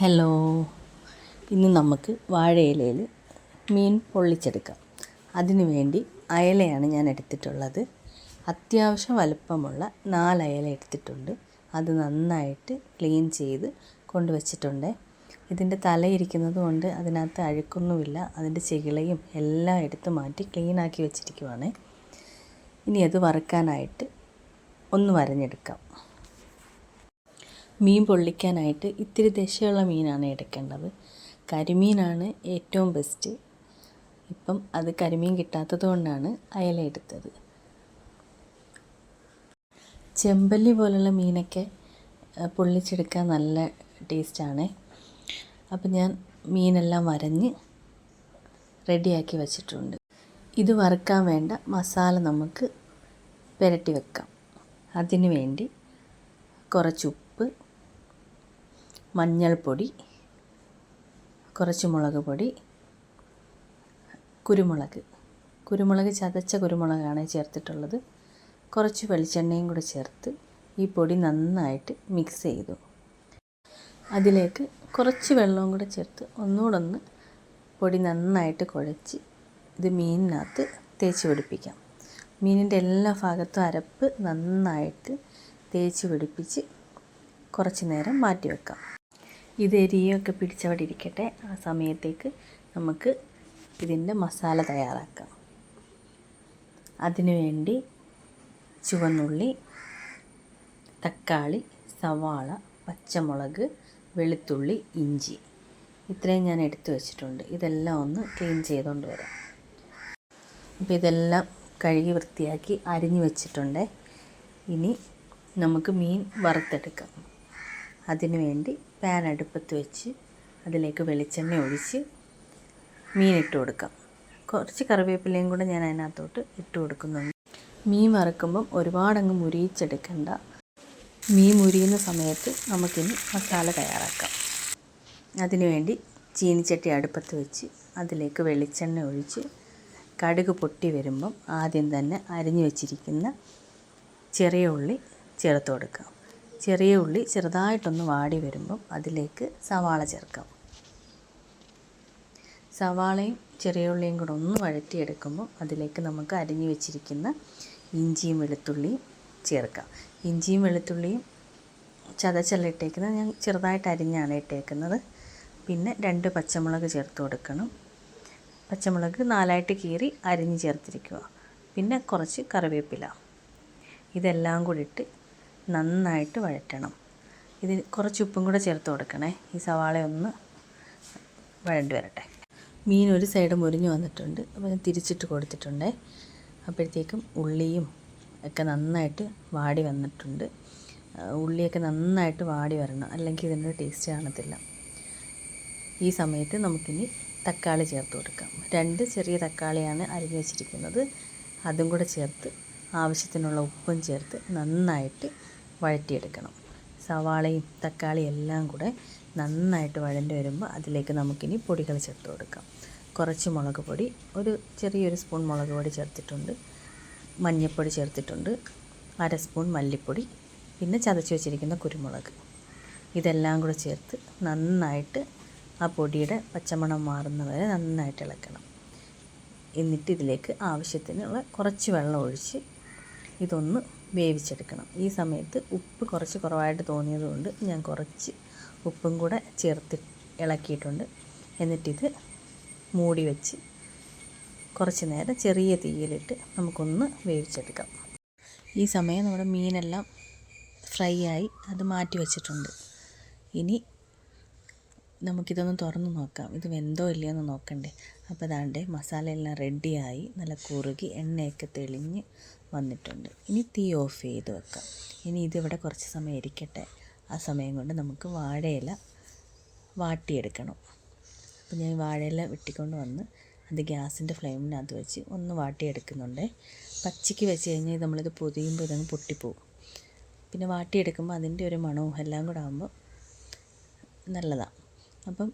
Hello. ഇന്ന് നമുക്ക് വാഴയിലയിൽ മീൻ പൊള്ളിച്ചെടുക്കാം. അതിനു വേണ്ടി അയലയാണ് ഞാൻ എടുത്തിട്ടുള്ളത്. അത്യാവശ്യം വലുപ്പമുള്ള നാല് അയല എടുത്തിട്ടുണ്ട്. അത് നന്നായിട്ട് ക്ലീൻ ചെയ്ത് കൊണ്ടുവച്ചിട്ടുണ്ട്. ഇതിന്റെ തലയിരിക്കുന്നത് കൊണ്ട് അതിനകത്ത് അഴുക്കൊന്നുമില്ല. അതിന്റെ ചെകിളയും എല്ലാം എടുത്ത് മാറ്റി ക്ലീനാക്കി വെച്ചിരിക്കുവാണ്. ഇനി അത് വറുക്കാനായിട്ട് ഒന്ന് വരഞ്ഞെടുക്കാം. മീൻ പൊള്ളിക്കാനായിട്ട് ഇത്തിരി ദശയുള്ള മീനാണ് എടുക്കേണ്ടത്. കരിമീനാണ് ഏറ്റവും ബെസ്റ്റ് ഇപ്പം അത് കരിമീൻ കിട്ടാത്തത് കൊണ്ടാണ് അയല എടുത്തത്. ചെമ്പല്ലി പോലുള്ള മീനൊക്കെ പൊള്ളിച്ചെടുക്കാൻ നല്ല ടേസ്റ്റാണ്. അപ്പം ഞാൻ മീനെല്ലാം വരഞ്ഞ് റെഡിയാക്കി വച്ചിട്ടുണ്ട്. ഇത് വറുക്കാൻ വേണ്ട മസാല നമുക്ക് പുരട്ടി വെക്കാം. അതിനു വേണ്ടി കുറച്ച് മഞ്ഞൾപ്പൊടി കുറച്ച് മുളക് പൊടി കുരുമുളക്. കുരുമുളക് ചതച്ച കുരുമുളകാണ് ചേർത്തിട്ടുള്ളത്. കുറച്ച് വെളിച്ചെണ്ണയും കൂടെ ചേർത്ത് ഈ പൊടി നന്നായിട്ട് മിക്സ് ചെയ്തു. അതിലേക്ക് കുറച്ച് വെള്ളവും കൂടെ ചേർത്ത് ഒന്നുകൂടെ ഒന്ന് പൊടി നന്നായിട്ട് കുഴച്ച് ഇത് മീനിനകത്ത് തേച്ച് പിടിപ്പിക്കാം. മീനിന്റെ എല്ലാ ഭാഗത്തും അരപ്പ് നന്നായിട്ട് തേച്ച് പിടിപ്പിച്ച് കുറച്ച് നേരം മാറ്റി വെക്കാം ഇത് എരിയൊക്കെ പിടിച്ചവിടെ ഇരിക്കട്ടെ ആ സമയത്തേക്ക് നമുക്ക് ഇതിന്റെ മസാല തയ്യാറാക്കാം. അതിനുവേണ്ടി ചുവന്നുള്ളി തക്കാളി സവാള പച്ചമുളക് വെളുത്തുള്ളി ഇഞ്ചി. ഇത്രയും ഞാൻ എടുത്തു വച്ചിട്ടുണ്ട്. ഇതെല്ലാം ഒന്ന് ക്ലീൻ ചെയ്തുകൊണ്ട് വരാം. അപ്പോൾ ഇതെല്ലാം കഴുകി വൃത്തിയാക്കി അരിഞ്ഞു വച്ചിട്ടുണ്ട്. ഇനി നമുക്ക് മീൻ വറുത്തെടുക്കാം. അതിനു വേണ്ടി പാൻ അടുപ്പത്ത് വെച്ച് അതിലേക്ക് വെളിച്ചെണ്ണ ഒഴിച്ച് മീനിട്ട് കൊടുക്കാം. കുറച്ച് കറിവേപ്പിലയും കൂടെ ഞാൻ അതിനകത്തോട്ട് ഇട്ട് കൊടുക്കുന്നുണ്ട്. മീൻ വറുക്കുമ്പം ഒരുപാടങ്ങ് മുരിയിച്ചെടുക്കണ്ട. മീൻ മുരിയുന്ന സമയത്ത് നമുക്കിനി മസാല തയ്യാറാക്കാം. അതിനുവേണ്ടി ചീനിച്ചട്ടി അടുപ്പത്ത് വെച്ച് അതിലേക്ക് വെളിച്ചെണ്ണ ഒഴിച്ച് കടുക് പൊട്ടി വരുമ്പം ആദ്യം തന്നെ അരിഞ്ഞു വെച്ചിരിക്കുന്ന ചെറിയ ഉള്ളി ചേർത്ത് കൊടുക്കാം. ചെറിയ ഉള്ളി ചെറുതായിട്ടൊന്ന് വാടി വരുമ്പം അതിലേക്ക് സവാള ചേർക്കാം. സവാളയും ചെറിയ ഉള്ളിയും കൂടെ ഒന്ന് വഴറ്റിയെടുക്കുമ്പോൾ അതിലേക്ക് നമുക്ക് അരിഞ്ഞു വെച്ചിരിക്കുന്ന ഇഞ്ചിയും വെളുത്തുള്ളിയും ചേർക്കാം. ഇഞ്ചിയും വെളുത്തുള്ളിയും ചതച്ചല്ല ഇട്ടേക്കുന്നത് ഞാൻ ചെറുതായിട്ട് അരിഞ്ഞാണ് ഇട്ടേക്കുന്നത്. പിന്നെ രണ്ട് പച്ചമുളക് ചേർത്ത് കൊടുക്കണം. പച്ചമുളക് നാലായിട്ട് കീറി അരിഞ്ഞ് ചേർത്തിരിക്കുക. പിന്നെ കുറച്ച് കറിവേപ്പില. ഇതെല്ലാം കൂടി ഇട്ട് നന്നായിട്ട് വഴറ്റണം. ഇത് കുറച്ച് ഉപ്പും കൂടെ ചേർത്ത് കൊടുക്കണേ. ഈ സവാള ഒന്ന് വഴണ്ടി വരട്ടെ. മീൻ ഒരു സൈഡ് മുരിഞ്ഞ് വന്നിട്ടുണ്ട്. അപ്പോൾ ഞാൻ തിരിച്ചിട്ട് കൊടുത്തിട്ടുണ്ട്. അപ്പോഴത്തേക്കും ഉള്ളിയും ഒക്കെ നന്നായിട്ട് വാടി വന്നിട്ടുണ്ട്. ഉള്ളിയൊക്കെ നന്നായിട്ട് വാടി വരണം. അല്ലെങ്കിൽ ഇതിന്റെ ടേസ്റ്റ് കാണത്തില്ല. ഈ സമയത്ത് നമുക്കിനി തക്കാളി ചേർത്ത് കൊടുക്കാം. രണ്ട് ചെറിയ തക്കാളിയാണ് അരിഞ്ഞ് വെച്ചിരിക്കുന്നത്. അതും കൂടെ ചേർത്ത് ആവശ്യത്തിനുള്ള ഉപ്പും ചേർത്ത് നന്നായിട്ട് വഴറ്റിയെടുക്കണം. സവാളയും തക്കാളിയും എല്ലാം കൂടെ നന്നായിട്ട് വഴണ്ടി വരുമ്പോൾ അതിലേക്ക് നമുക്കിനി പൊടികൾ ചേർത്ത് കൊടുക്കാം. കുറച്ച് മുളക് പൊടി ഒരു ചെറിയൊരു സ്പൂൺ മുളക് പൊടി ചേർത്തിട്ടുണ്ട് മഞ്ഞൾപ്പൊടി ചേർത്തിട്ടുണ്ട് അര സ്പൂൺ മല്ലിപ്പൊടി പിന്നെ ചതച്ച് വെച്ചിരിക്കുന്ന കുരുമുളക്. ഇതെല്ലാം കൂടെ ചേർത്ത് നന്നായിട്ട് ആ പൊടിയുടെ പച്ചമണം മാറുന്ന വരെ നന്നായിട്ട് ഇളക്കണം. എന്നിട്ട് ഇതിലേക്ക് ആവശ്യത്തിനുള്ള കുറച്ച് വെള്ളം ഒഴിച്ച് ഇതൊന്ന് വേവിച്ചെടുക്കണം. ഈ സമയത്ത് ഉപ്പ് കുറച്ച് കുറവായിട്ട് തോന്നിയതുകൊണ്ട് ഞാൻ കുറച്ച് ഉപ്പും കൂടെ ചേർത്ത് ഇളക്കിയിട്ടുണ്ട്. എന്നിട്ടിത് മൂടി വെച്ച് കുറച്ച് നേരം ചെറിയ തീയിലിട്ട് നമുക്കൊന്ന് വേവിച്ചെടുക്കാം. ഈ സമയം നമ്മുടെ മീനെല്ലാം ഫ്രൈ ആയി അത് മാറ്റി വെച്ചിട്ടുണ്ട്. ഇനി നമുക്കിതൊന്ന് തുറന്ന് നോക്കാം. ഇത് വെന്തോ ഇല്ലയോ എന്ന് നോക്കണ്ടേ. അപ്പോൾ അതാണ്ട് മസാലയെല്ലാം റെഡിയായി. നല്ല കുറുകി എണ്ണയൊക്കെ തെളിഞ്ഞ് വന്നിട്ടുണ്ട്. ഇനി തീ ഓഫ് ചെയ്ത് വെക്കാം. ഇനി ഇതിവിടെ കുറച്ച് സമയം ഇരിക്കട്ടെ. ആ സമയം കൊണ്ട് നമുക്ക് വാഴയില വാട്ടിയെടുക്കണം. അപ്പോൾ ഞാൻ വാഴയില വെട്ടിക്കൊണ്ട് വന്ന് അത് ഗ്യാസിന്റെ ഫ്ലെയിമിനകത്ത് വെച്ച് ഒന്ന് വാട്ടിയെടുക്കുന്നുണ്ട്. പച്ചയ്ക്ക് വെച്ച് കഴിഞ്ഞാൽ നമ്മളിത് പൊതിയുമ്പോൾ ഇതങ്ങ് പൊട്ടിപ്പോവും. പിന്നെ വാട്ടിയെടുക്കുമ്പോൾ അതിന്റെ ഒരു മണവും എല്ലാം കൂടെ ആകുമ്പോൾ നല്ലതാണ് അപ്പം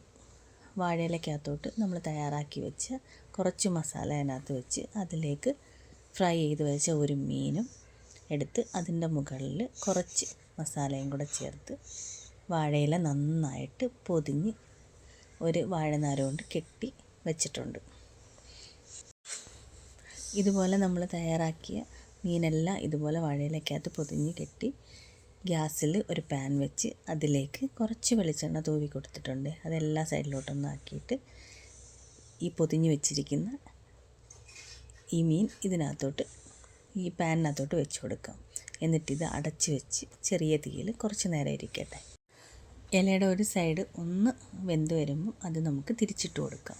വാഴയിലക്കകത്തോട്ട് നമ്മൾ തയ്യാറാക്കി വെച്ച് കുറച്ച് മസാല അതിനകത്ത് വെച്ച് അതിലേക്ക് ഫ്രൈ ചെയ്ത് വെച്ച ഒരു മീനും എടുത്ത് അതിന്റെ മുകളിൽ കുറച്ച് മസാലയും കൂടെ ചേർത്ത് വാഴയില നന്നായിട്ട് പൊതിഞ്ഞ് ഒരു വാഴനാര കൊണ്ട് കെട്ടി വെച്ചിട്ടുണ്ട്. ഇതുപോലെ നമ്മൾ തയ്യാറാക്കിയ മീനെല്ലാം ഇതുപോലെ വാഴയിലക്കകത്ത് പൊതിഞ്ഞ് കെട്ടി ഗ്യാസിൽ ഒരു പാൻ വെച്ച് അതിലേക്ക് കുറച്ച് വെളിച്ചെണ്ണ തൂവി കൊടുത്തിട്ടുണ്ട്. അതെല്ലാ സൈഡിലോട്ടൊന്ന് ആക്കിയിട്ട് ഈ പൊതിഞ്ഞ് വെച്ചിരിക്കുന്ന ഈ മീൻ ഇതിനകത്തോട്ട് ഈ പാനിനകത്തോട്ട് വെച്ച് കൊടുക്കാം. എന്നിട്ടിത് അടച്ച് വെച്ച് ചെറിയ തീയിൽ കുറച്ച് നേരം ഇരിക്കട്ടെ. ഇലയുടെ ഒരു സൈഡ് ഒന്ന് വെന്ത് വരുമ്പോൾ അത് നമുക്ക് തിരിച്ചിട്ട് കൊടുക്കാം.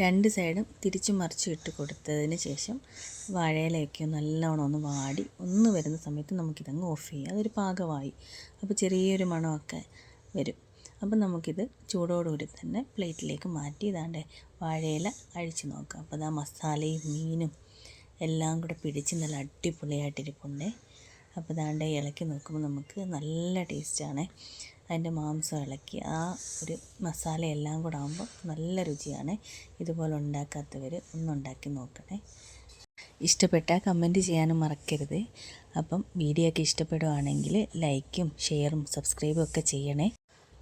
രണ്ട് സൈഡും തിരിച്ചു മറിച്ച് ഇട്ട് കൊടുത്തതിന് ശേഷം വാഴയിലയൊക്കെ നല്ലോണം ഒന്ന് വാടി ഒന്ന് വരുന്ന സമയത്ത് നമുക്കിതങ്ങ് ഓഫ് ചെയ്യാം. അതൊരു പാകമായി. അപ്പോൾ ചെറിയൊരു മണമൊക്കെ വരും. അപ്പം നമുക്കിത് ചൂടോടുകൂടി തന്നെ പ്ലേറ്റിലേക്ക് മാറ്റി ഇതാണ്ട് വാഴയില അഴിച്ച് നോക്കാം. അപ്പോൾ ആ മസാലയും മീനും എല്ലാം കൂടെ പിടിച്ച് നല്ല അടിപൊളിയായിട്ടിരിപ്പുണ്ടേ. അപ്പോൾ ഇതാണ്ട് ഇളക്കി നോക്കുമ്പോൾ നമുക്ക് നല്ല ടേസ്റ്റാണ്. അതിന്റെ മാംസം ഇളക്കി ആ ഒരു മസാല എല്ലാം കൂടെ ആകുമ്പോൾ നല്ല രുചിയാണ്. ഇതുപോലെ ഉണ്ടാക്കാത്തവർ ഒന്നുണ്ടാക്കി നോക്കണേ. ഇഷ്ടപ്പെട്ടാൽ കമന്റ് ചെയ്യാനും മറക്കരുത്. അപ്പം വീഡിയോ ഒക്കെ ഇഷ്ടപ്പെടുവാണെങ്കിൽ ലൈക്കും ഷെയറും സബ്സ്ക്രൈബും ഒക്കെ ചെയ്യണേ.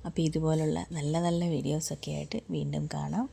അപ്പോൾ ഇതുപോലുള്ള നല്ല നല്ല വീഡിയോസൊക്കെ ആയിട്ട് വീണ്ടും കാണാം.